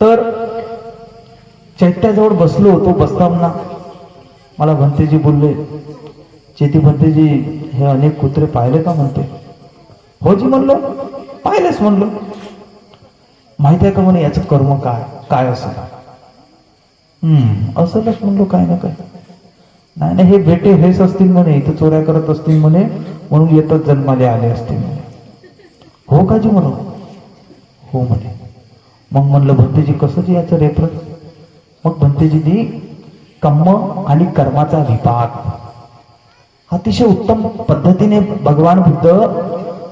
तर चैत्याजवळ बसलो होतो बसताना. मला भंतेजी बोलले चेती भंतेजी हे अनेक कुत्रे पाहिले का? म्हणते. हो जी म्हणलो. पाहिलेच म्हणलो. माहिती आहे का म्हणे याचं कर्म काय? काय असं हम्म असलच म्हणलो काय ना काय. नाही नाही हे भेटे हेच असतील म्हणे इथं चोऱ्या करत असतील म्हणे म्हणून येतच जन्माले आले असतील म्हणे. हो का जी म्हणू हो म्हणे. मग म्हणलं भंतेजी कसं याचं रेफरन्स? मग भंतेजीनी कर्म आणि कर्माचा विभाग. अतिशय उत्तम पद्धतीने भगवान बुद्ध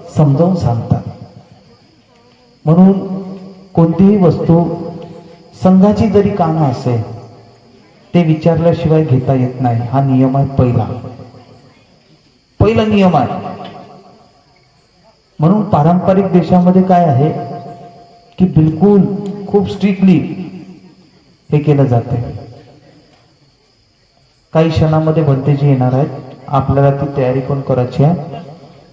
समजावून सांगतात. म्हणून कोणतीही वस्तू संघाची जरी कामं असेल ते विचारल्याशिवाय घेता येत नाही. हा नियम आहे पहिला. पहिला नियम आहे. म्हणून पारंपरिक देशामध्ये काय आहे? की बिलकुल खूप स्ट्रिक्टली हे केलं जाते काही क्षणामध्ये भंतेजी येणार आहेत. आपल्याला ती तयारी पण करायची आहे?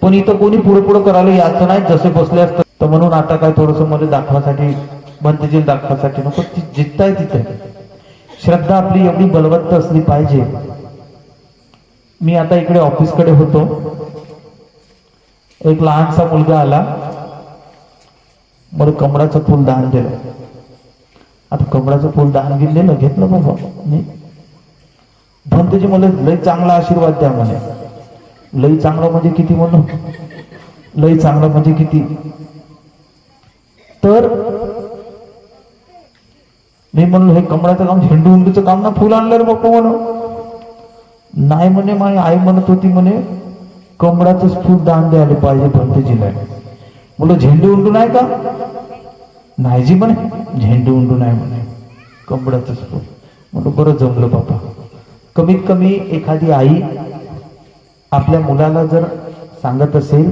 पण इथं कोणी पुढे पुढे करायला याचं नाही. जसे बसले असत तर म्हणून आता काय थोडसमध्ये दाखवासाठी भंतेजी दाखवासाठी नको. ती जितताय तिथे. श्रद्धा आपली एवढी बलवत्त असली पाहिजे. मी आता इकडे ऑफिसकडे होतो. एक लहानसा मुलगा आला. मला कमळाचं फुल दहान दिलं आता कमळाचं फुल दान घेऊन घेतलं बाबा मी भंतेजी मला लय चांगला आशीर्वाद द्या म्हणे. लय चांगलं म्हणजे किती म्हणू? लय चांगलं म्हणजे किती? तर मी म्हणलो हे कमळाचं काम झेंडू उंडूचं काम ना फुल आणलं रे बाप्पा म्हणून. नाही म्हणे माझी आई म्हणत होती म्हणे कमळाचंच फुल दान द्यायला पाहिजे भंतेजीला. म्हणलं झेंडू उंडू नाही का? नाही जी म्हणे झेंडू उंडू नाही म्हणे. कमळाचंच फुल बरं जमलं बापा. कमीत कमी एखादी आई आपल्या मुलाला जर सांगत असेल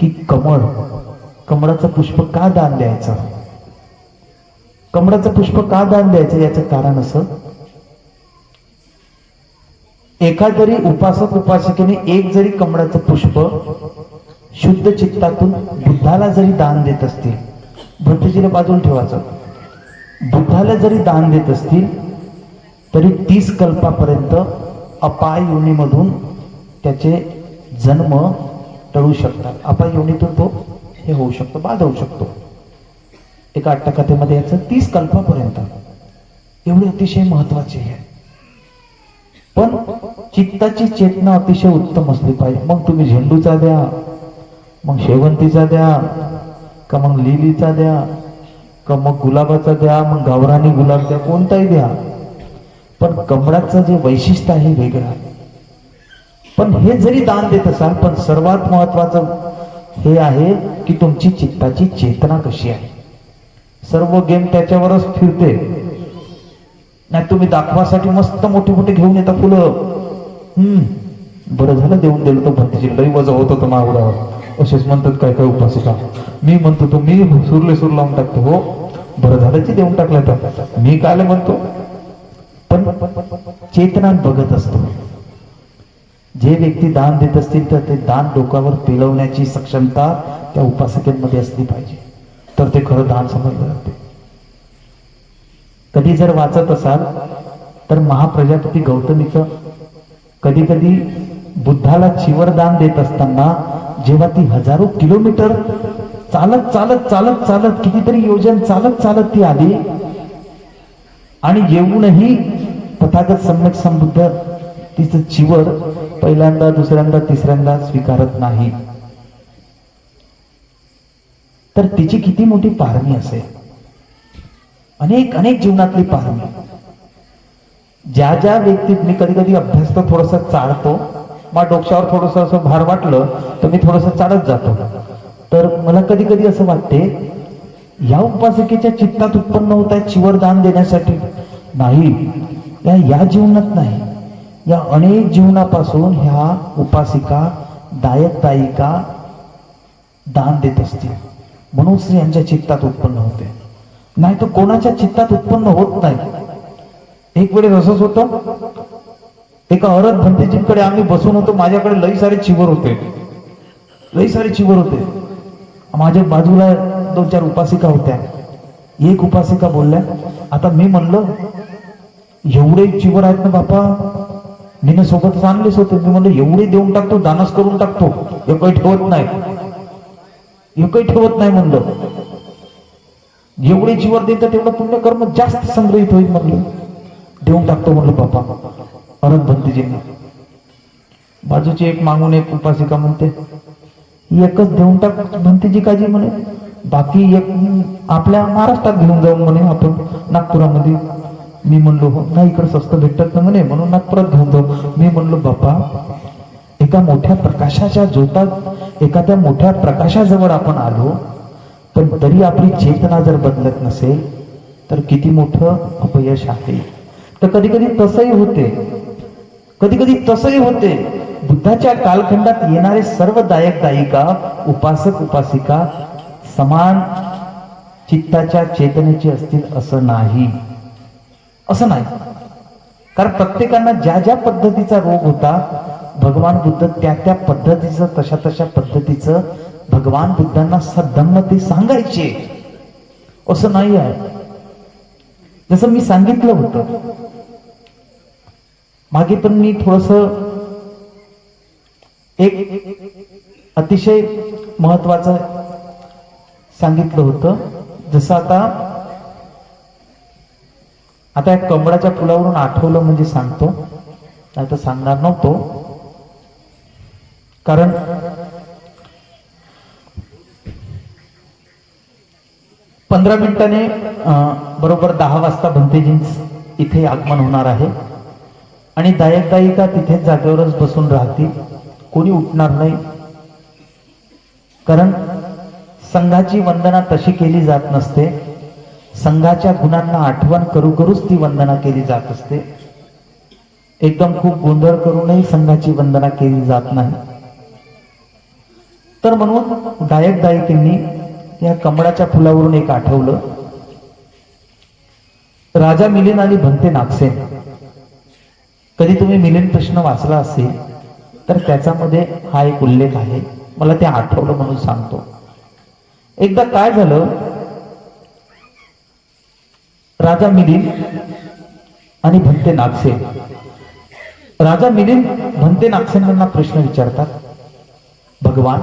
की कमळ कमळाचं पुष्प का दान द्यायचं? कमळाचं पुष्प का दान द्यायचं याचं कारण असं? एखादरी उपासक उपासिकेने एक जरी कमळाचं पुष्प शुद्ध चित्तातून बुद्धाला जरी दान देत असतील भंतेजीला बाजून ठेवायचं. बुद्धाला जरी दान देत असतील तरी तीस कल्पापर्यंत अपाय योनीमधून त्याचे जन्म टळू शकतात. अपाय योनीतून तो हे होऊ शकतो बाद होऊ शकतो. एका अट्टकथेमध्ये याचं तीस कल्पापर्यंत. एवढे अतिशय महत्त्वाचे आहे पण चित्ताची चेतना अतिशय उत्तम असली पाहिजे. मग तुम्ही झेंडूचा द्या मग शेवंतीचा द्या का मग लिलीचा द्या का मग गुलाबाचा द्या मग गावरानी गुलाब द्या कोणताही द्या. पण कमळाचं जे वैशिष्ट्य आहे वेगळं. आहे. पण हे जरी दान देत असाल पण सर्वात महत्वाचं हे आहे की तुमची चित्ताची चेतना कशी आहे. सर्व गेम त्याच्यावरच फिरते. नाही तुम्ही दाखवासाठी मस्त मोठे मोठे घेऊन येता फुलं. हम्म. बरं झालं देऊन दिलं तो भरतीची लई वजा होत होतं मावडावर असेच म्हणतात काय काय उपासिका मी म्हणतो तो मी सुरले सुर लावून टाकतो हो. बरं झालं ते देऊन टाकलं तर. मी काय म्हणतो पण चेतना बघत असतो. जे व्यक्ती दान देत असतील तर ते दान डोक्यावर पेलवण्याची सक्षमता त्या उपासकेमध्ये असली पाहिजे. तर ते खरं दान समजलं जाते. कधी जर वाचत असाल तर महाप्रजापती गौतमीचं कधी कधी बुद्धाला चिवर दान देत असताना जेव्हा ती हजारो किलोमीटर चालत चालत चालत चालत कितीतरी योजन चालत चालत ती आली. आणि येऊनही तथागत सम्यक संबुद्ध तिचं चिवर पहिल्यांदा दुसऱ्यांदा तिसऱ्यांदा स्वीकारत नाही. तर तिची किती मोठी पारणी असेल? अनेक अनेक जीवनातली पारणी. ज्या ज्या व्यक्तीत मी कधी कधी अभ्यास तर थोडासा चाळतो मला डोक्यावर थोडस असं भार वाटलं तर मी थोडस चालत जातो. तर मला कधी कधी असं वाटते या उपासकेच्या चित्तात उत्पन्न होत आहे चिवर दान देण्यासाठी. नाही या या जीवनात नाही. या अनेक जीवनापासून ह्या उपासिका दायक दायिका दान देत असतील. म्हणून स्त्रियांच्या चित्तात उत्पन्न होते. नाही तर कोणाच्या चित्तात उत्पन्न होत नाही? एक वेळेस असंच होतं एका अरद भंतेजीकडे आम्ही बसून होतो माझ्याकडे लई सारे चिवर होते. लई सारे चिवर होते. माझ्या बाजूला दोन चार उपासिका होत्या. एक उपासिका बोलल्या आता मी म्हणलं एवढे चिवर आहेत ना बापा मीनं सोबतच आणलेच होते. मी म्हणलं एवढे देऊन टाकतो दानस करून टाकतो एकही ठेवत नाही. एकही ठेवत नाही म्हणलं. एवढे चिवर देतं तेवढं पुण्यकर्म जास्त संग्रहित होईल म्हणलं. देऊन टाकतो म्हणलं बापा. परत भक्तीजींना बाजूची एक मागून एक उपासिका म्हणते एकच देऊन टाक भंतीजी काजी म्हणे. बाकी एक आपल्या महाराष्ट्रात घेऊन जाऊ म्हणे आपण नागपुरामध्ये. मी म्हणलो हो नाही इकडे स्वस्त भेटत ना म्हणे म्हणून नागपुरात घेऊन जाऊ. मी म्हणलो बाप्पा एका मोठ्या प्रकाशाच्या जोतात एखाद्या मोठ्या प्रकाशाजवळ आपण आलो पण तरी आपली चेतना जर बदलत नसेल तर किती मोठं अपयश आहे. तर कधी कधी तसंही होते. कधी कधी तसंही होते. बुद्धाच्या कालखंडात येणारे सर्व दायक दायिका उपासक उपासिका समान चित्ताच्या चेतनेचे असतील असं नाही. असं नाही. कारण प्रत्येकांना ज्या ज्या पद्धतीचा रोग होता भगवान बुद्ध त्या त्या पद्धतीचं तशा तशा पद्धतीचं भगवान बुद्धांना सद्धम्म ते सांगायचे. असं नाही आहे. जसं मी सांगितलं होतं मागे पण मी थोडस एक अतिशय महत्वाचं सांगितलं होतं. जसं आता आता या कमळाच्या फुलावरून आठवलं म्हणजे सांगतो. नाही तर सांगणार नव्हतो. कारण पंधरा मिनिटाने बरोबर दहा वाजता भंतेजींच इथे आगमन होणार आहे. आणि दायक दायिका तिथेच जागेवरच बसून राहतील? कोणी उठणार नाही? कारण संघाची वंदना तशी केली जात नसते. संघाच्या गुणांना आठवण करू करूच ती वंदना केली जात असते. एकदम खूप गोंधळ करूनही संघाची वंदना केली जात नाही. तर म्हणून गायक गायिकींनी या कमळाच्या फुलावरून एक आठवलं. राजा मिलिन आणि भंते नागसेन. कधी तुम्ही मिलिंद प्रश्न वाचला असेल तर त्याच्यामध्ये हा एक उल्लेख आहे. मला ते आठवलं म्हणून सांगतो. एकदा काय झालं? राजा मिलिंद आणि भंते नागसेन. राजा मिलिंद भंते नागसेनांना प्रश्न विचारतात. भगवान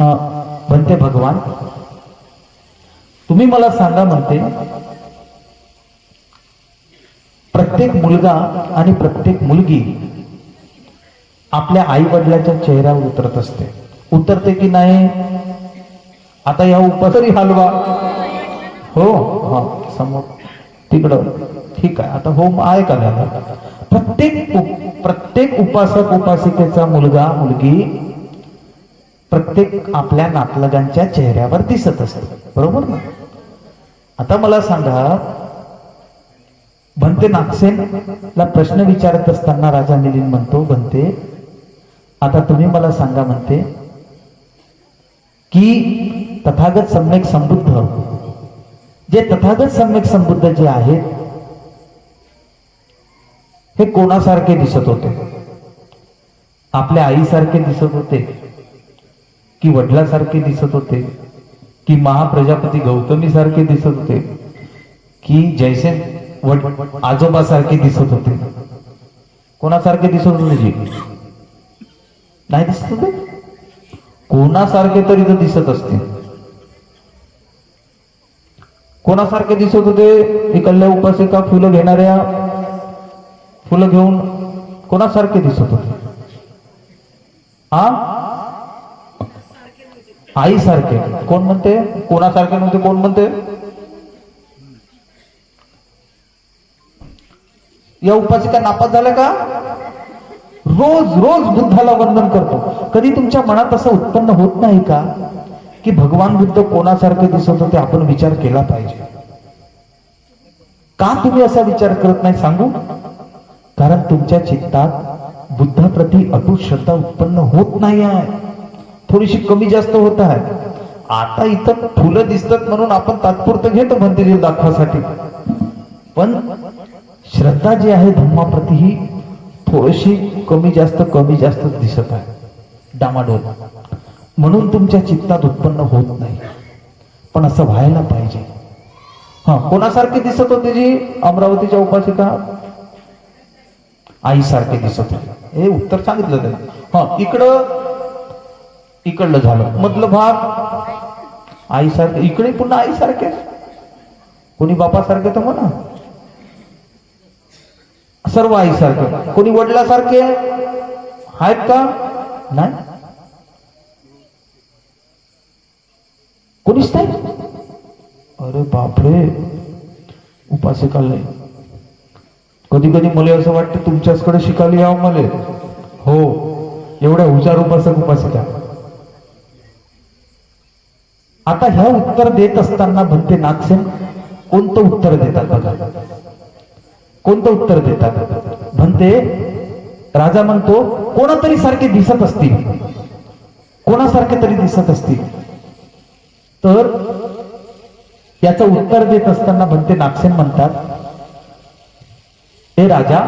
अं, भगवान तुम्ही मला सांगा म्हणते प्रत्येक मुलगा आणि प्रत्येक मुलगी आपल्या आई वडिलाच्या चेहऱ्यावर उतरत असते. उतरते की नाही? आता या उपसरी हलवा. हो? हा समोर. तिकडं. ठीक आहे. आता हो आहे का प्रत्येक उप- प्रत्येक उपासक उपासिकेचा मुलगा मुलगी प्रत्येक आपल्या नातलगांच्या चेहऱ्यावर दिसत असते. बरोबर ना? आता मला सांगा बनते नागसेनला प्रश्न विचारत असताना राजा मिलिंद म्हणतो भंते आता तुम्ही मला सांगा म्हणते की तथागत सम्यक संबुद्ध जे तथागत सम्यक संबुद्ध जे आहेत हे कोणासारखे दिसत होते? आपल्या आईसारखे दिसत होते? की वडिलासारखे दिसत होते? की महाप्रजापती गौतमी सारखे दिसत होते? की जयसेन आजोबासारखे दिसत होते. कोणासारखे दिसत होते जी? नाही दिसत होते? कोणासारखे तरी तर दिसत असते. कोणासारखे दिसत होते? इकडल्या उपासिका फुलं घेणाऱ्या? फुलं घेऊन कोणासारखे दिसत होते? हा आई सारखे कोण म्हणते? कोणासारखे म्हणते कोण म्हणते? या उपासिका नापास झाल्या का? रोज रोज बुद्धाला वंदन करतो. कधी तुमच्या मनात असं उत्पन्न होत नाही का? की भगवान बुद्ध कोणासारखे दिसत होते आपण विचार केला पाहिजे. का तुम्ही असा विचार करत नाही सांगू? कारण तुमच्या चित्तात बुद्धाप्रती अटूट श्रद्धा उत्पन्न होत नाही आहे. थोडीशी कमी जास्त होत आहे. आता इथं फुलं दिसतात म्हणून आपण तात्पुरतं घेतो मंदिर दाखवासाठी. पण श्रद्धा जी आहे धम्माप्रती ही थोडीशी कमी जास्त कमी जास्त दिसत आहे. डामाडोल. म्हणून तुमच्या चित्तात उत्पन्न होत नाही. पण असं व्हायला पाहिजे. हा कोणासारखी दिसत होते जी अमरावतीच्या उपासिका? आईसारखे दिसत होते. हे उत्तर सांगितलं त्याला हा इकडं इकडलं झालं. मधलं भाग आईसारखे इकडे पुन्हा आईसारखे? कोणी बापासारखे तर म्हणा. सर्व आईसारखे. कोणी वडिलासारखे? आहेत का? नाही. कोणीच नाही? अरे बापरे. उपासिकाला कधी कधी मला असं वाटतं तुमच्याचकडे शिकायला यावं मला. हो. एवढ्या हुशार उपासक उपासिका. आता ह्या उत्तर देत असताना भंते नागसेन कोणतं उत्तर देतात बघा? कोणतं उत्तर देतात? म्हणते राजा म्हणतो कोणातरी सारखे दिसत असतील. कोणासारखे तरी दिसत असतील. तर याचं उत्तर देत असताना म्हणते नागसेन म्हणतात हे राजा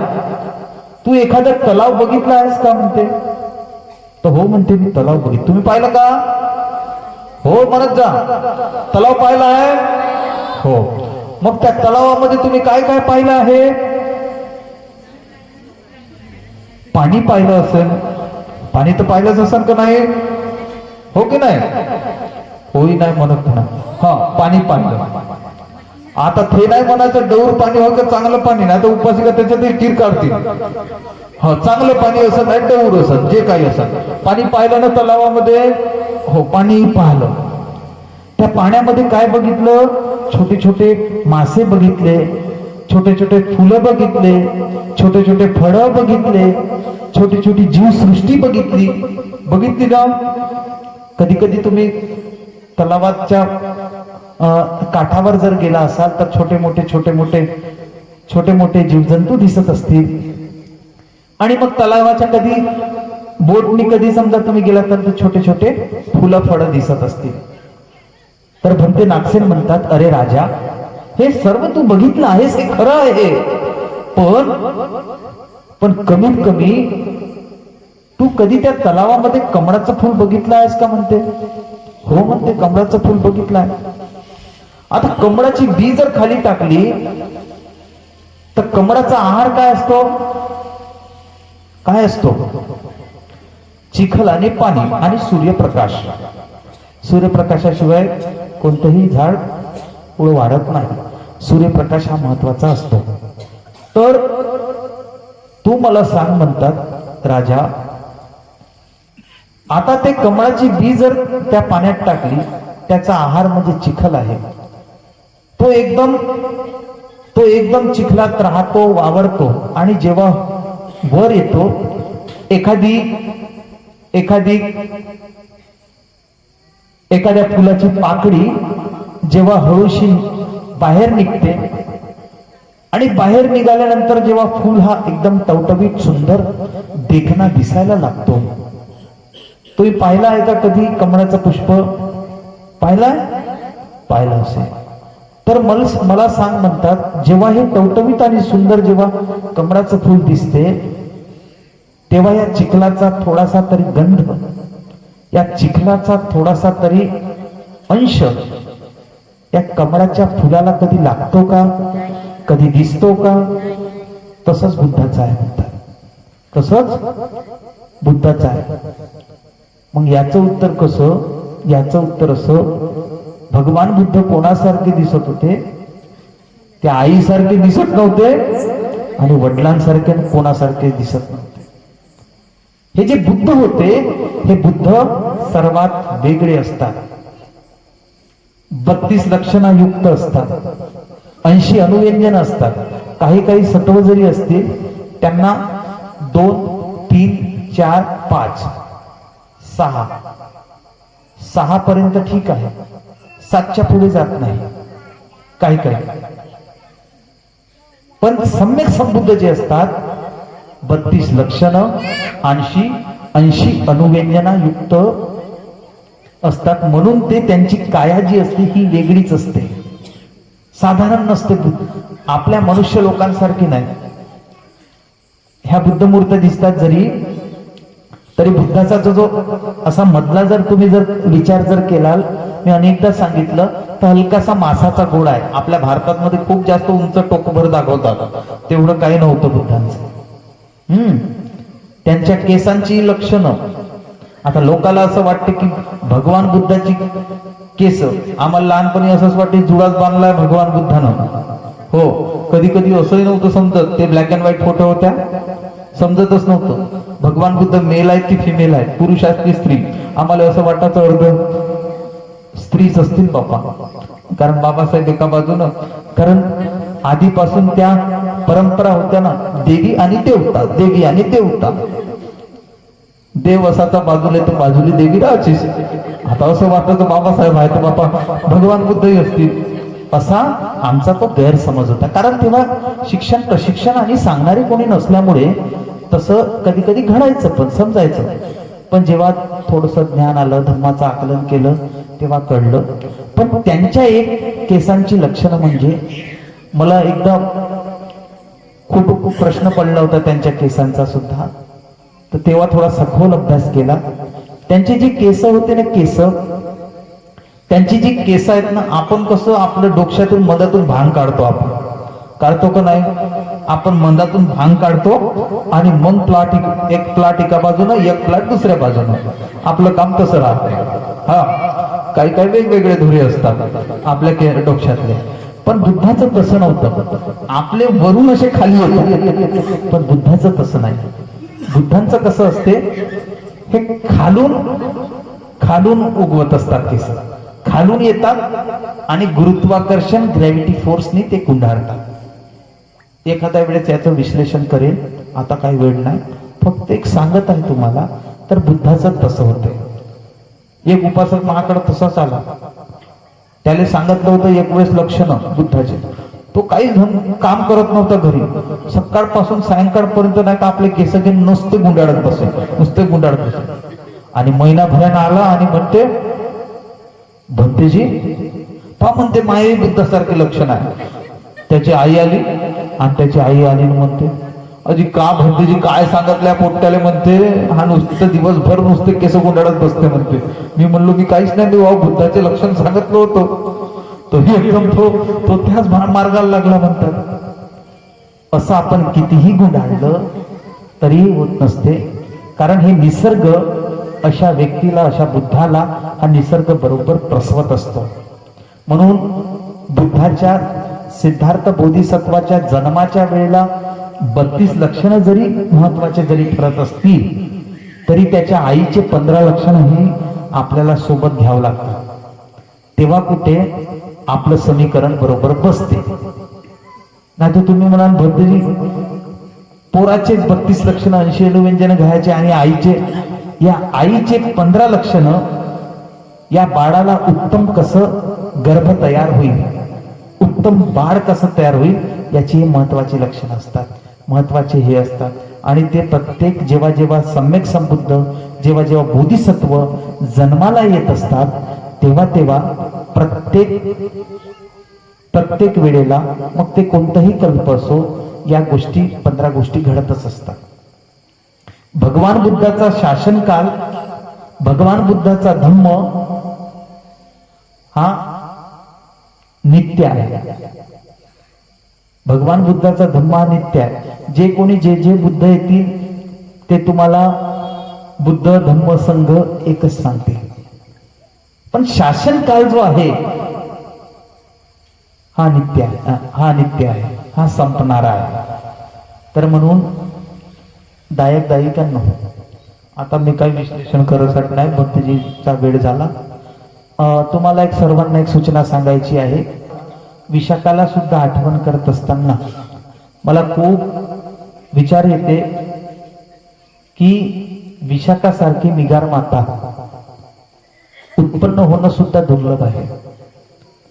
तू एखादा तलाव बघितला आहेस का? म्हणते. तर हो म्हणते मी तलाव बघित तुम्ही पाहिलं का? हो म्हणत जा. तलाव पाहिला आहे. हो. मग त्या तलावामध्ये तुम्ही काय काय पाहिलं आहे? पाणी पाहिलं असेल. पाणी तर पाहिलंच असेल का नाही? हो की नाही? होई नाही म्हणत म्हणा. हा पाणी पाहिलं. आता ते नाही म्हणायचं डौर पाणी हो का चांगलं पाणी? नाही तर उपासिका त्याच्यात कीर काढतील. हा चांगलं पाणी असत नाही डौर असत जे काही असत पाणी पाहिलं ना तलावामध्ये? हो पाणी पाहिलं. त्या पाण्यामध्ये काय बघितलं? छोटे छोटे मासे बघितले छोटे छोटे फुलं बघितले छोटे छोटे फळं बघितले छोटी छोटी जीवसृष्टी बघितली. बघितली का? कधी कधी तुम्ही तलावाच्या काठावर जर गेला असाल तर छोटे मोठे छोटे मोठे छोटे मोठे जीवजंतू दिसत असतील. आणि मग तलावाच्या कधी बोटनी कधी समजा तुम्ही गेला तर छोटे छोटे फुलं फळं दिसत असतील. तर भंते नागसेन म्हणतात अरे राजा हे सर्व तू बघितलं आहेस हे खरं आहे. पण पण कमीत कमी तू कधी त्या तलावामध्ये कमळाचं फुल बघितलं आहेस का म्हणते? हो म्हणते कमळाचं फुल आहे. आता कमळाची बी जर खाली टाकली तर कमळाचा आहार काय असतो? काय असतो? चिखल आणि पाणी आणि सूर्यप्रकाश. सूर्यप्रकाशाशिवाय कोणतंही झाड पुढे वाढत नाही. सूर्यप्रकाश हा महत्त्वाचा असतो. तर तू मला सांग म्हणतात राजा आता ते कमळाची बी जर त्या पाण्यात टाकली त्याचा आहार म्हणजे चिखल आहे. तो एकदम तो एकदम चिखलात राहतो वावरतो आणि जेव्हा वर येतो एखादी एखादी एखाद्या फुलाची पाकळी जेव्हा हळूशी बाहेर निघते आणि बाहेर निघाल्यानंतर जेव्हा फूल हा एकदम टवटवीत सुंदर देखना दिसायला लागतो. तुम्ही पाहिला आहे का कधी कमळाचं पुष्प? पाहिलाय पाहिलं असेल. तर मला मला सांग म्हणतात जेव्हा हे टवटवीत आणि सुंदर जेव्हा कमळाचं फूल दिसते तेव्हा या चिखलाचा थोडासा तरी गंध या चिखलाचा थोडासा तरी अंश या कमळाच्या फुलाला कधी लागतो का? कधी दिसतो का? तसंच बुद्धाचा आहे म्हणतात. तसंच बुद्धाचा आहे. मग याचं उत्तर कसं? याचं उत्तर असं भगवान बुद्ध कोणासारखे दिसत होते? ते आईसारखे दिसत नव्हते आणि वडिलांसारखे कोणासारखे दिसत नव्हते? हे जे बुद्ध होते हे बुद्ध सर्वात वेगळे असतात. बत्तीस लक्षणायुक्त असतात. ऐंशी अनुव्यंजन असतात. काही काही सत्व जरी असतील त्यांना दोन तीन चार पाच सहा. सहा पर्यंत ठीक आहे. सातच्या पुढे जात नाही. काही काही. पण सम्यक संबुद्ध जे असतात बत्तीस लक्षणं ऐंशी ऐंशी अनुव्यंजना युक्त असतात. म्हणून ते त्यांची काया जी असते ही वेगळीच असते. साधारण नसते आपल्या मनुष्य लोकांसारखी नाही. ह्या बुद्धमूर्त दिसतात जरी तरी बुद्धाचा जो जो असा मधला जर तुम्ही जर विचार जर केलाल मी अनेकदा सांगितलं तर हलकासा मासाचा गोळा आहे. आपल्या भारतात मध्ये खूप जास्त उंच टोकभर दाखवतात. तेवढं काही नव्हतं बुद्धांचं. हम्म. त्यांच्या केसांची लक्षणं. आता लोकाला असं वाटतं की भगवान बुद्धाची केस आम्हाला लहानपणी असंच वाटते जुडाच बांधलाय भगवान बुद्धानं. हो कधी कधी असंही नव्हतं समजत. ते ब्लॅक अँड व्हाईट फोटो होत्या. समजतच नव्हतं. भगवान बुद्ध मेल आहेत की फिमेल आहेत? पुरुष आहेत की स्त्री? आम्हाला असं वाटायचं अर्ध स्त्रीच असतील बापा कारण बाबासाहेब एका बाजूनं कारण आधीपासून त्या परंपरा होत्या ना देवी आणि देवता देवी आणि देवता. देव असाचा बाजूला तर बाजूला देवी राहायचीच. आता असं वाटतं तर बाबासाहेब आहे तर बाबा भगवान बुद्धही असतील. असा आमचा तो गैरसमज होता. कारण तेव्हा शिक्षण प्रशिक्षण आणि सांगणारे कोणी नसल्यामुळे तसं कधी कधी घडायचं पण समजायचं. पण जेव्हा थोडस ज्ञान आलं धर्माचं आकलन केलं तेव्हा कळलं. पण त्यांच्या एक केसांची लक्षणं म्हणजे मला एकदा खूप खूप प्रश्न पडला होता त्यांच्या केसांचा सुद्धा. तर तेव्हा थोडा सखोल अभ्यास केला. त्यांचे जे केस होते ना केस त्यांची जी केस आहेत ना आपण कसं आपलं डोक्यातून मधातून भांग काढतो आपण. काढतो का नाही? आपण मंदातून भांग काढतो आणि मग प्लाट एक प्लाट एका बाजूनं एक प्लाट दुसऱ्या बाजूनं. आपलं काम तसं राहत हा. काही काही वेगवेगळे धुरे असतात आपल्या के- डोक्यातले. पण बुद्धाचं तसं नव्हतं. आपले वरून असे खाली होते पण बुद्धाचं तसं नाही. बुद्धांचं कसं असते? हे खालून खालून उगवत असतात केस. खालून येतात आणि गुरुत्वाकर्षण ग्रॅव्हिटी फोर्सनी ते कुंढारतात. एखाद्या वेळेस याचं विश्लेषण करेल. आता काही वेळ नाही. फक्त एक सांगत आहे तुम्हाला तर बुद्धाचं तसं होतं एक उपासक महाकडे तसाच आला. त्याला सांगितलं होतं एक वेळेस लक्षणं बुद्धाचे. तो काही धन काम करत नव्हता घरी. सकाळपासून सायंकाळपर्यंत नाही का आपले केस घेऊन नुसते गुंडाळत बसे नुसते गुंडाळत बसे. आणि महिनाभरानं आला आणि म्हणते भंतेजी पा म्हणते माये बुद्धासारखे लक्षण आहे. त्याची आई आली आणि त्याची आई आली म्हणते अजी का भंतेजी काय सांगितल्या पोट्याले म्हणते हा नुसतं दिवसभर नुसते केस गुंडाळत बसते म्हणते. मी म्हणलो की काहीच नाही मी भाऊ बुद्धाचे लक्षण सांगितलं होतं. तो एकदम तो तो त्याच मार्गाला लागला म्हणतात. असं आपण कितीही गुंडाळलं तरीही होत नसते. कारण हे निसर्ग अशा व्यक्तीला अशा बुद्धाला हा निसर्ग बरोबर प्रसवत असतो. म्हणून बुद्धाच्या सिद्धार्थ बोधिसत्वाच्या जन्माच्या वेळेला बत्तीस लक्षणं जरी महत्त्वाचे जरी ठरत असतील तरी त्याच्या आईचे पंधरा लक्षणं ही आपल्याला सोबत घ्यावं लागतात तेव्हा कुठे आपलं समीकरण बरोबर बसते. नाही तर तुम्ही म्हणाल भद्रजी पोराचे बत्तीस लक्षणं ऐंशी व्यंजन घ्यायचे आणि आईचे. या आईचे पंधरा लक्षणं या बाळाला उत्तम कसं गर्भ तयार होईल उत्तम बाळ कसं तयार होईल याची महत्वाची लक्षणं असतात. महत्त्वाचे हे असतात. आणि ते प्रत्येक जेव्हा जेव्हा सम्यक संबुद्ध जेव्हा जेव्हा बोधिसत्व जन्माला येत असतात तेव्हा तेव्हा प्रत्येक प्रत्येक वेळेला मग ते कोणताही कल्प असो या गोष्टी पंधरा गोष्टी घडतच असतात. भगवान बुद्धाचा शासनकाल भगवान बुद्धाचा धम्म हा नित्य आहे. भगवान बुद्धाचा धम्म हा नित्य आहे. जे कोणी जे जे बुद्ध येतील ते तुम्हाला बुद्ध धम्म संघ एकच सांगते पण शासन काळ जो आहे हा नित्य आहे. हा नित्य आहे. हा संपणारा आहे. तर म्हणून दायक दायिकांनो आता मी काही विश्लेषण करत नाही भक्तजीचा वेळ झाला. तुम्हाला एक सर्वांना एक सूचना सांगायची आहे. विशाखाला सुद्धा आठवण करत असताना मला खूप विचार येते की विशाखासारखी निगार माता उत्पन्न होणं सुद्धा दुर्लभ आहे.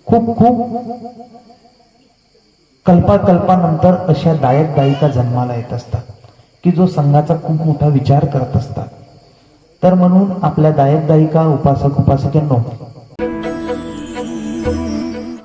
खूप खूप कल्पाकल्पानंतर अशा दायक दायिका जन्माला येत असतात की जो संघाचा खूप मोठा विचार करत असतात. तर म्हणून आपल्या दायक दायिका उपासक उपासिकांनो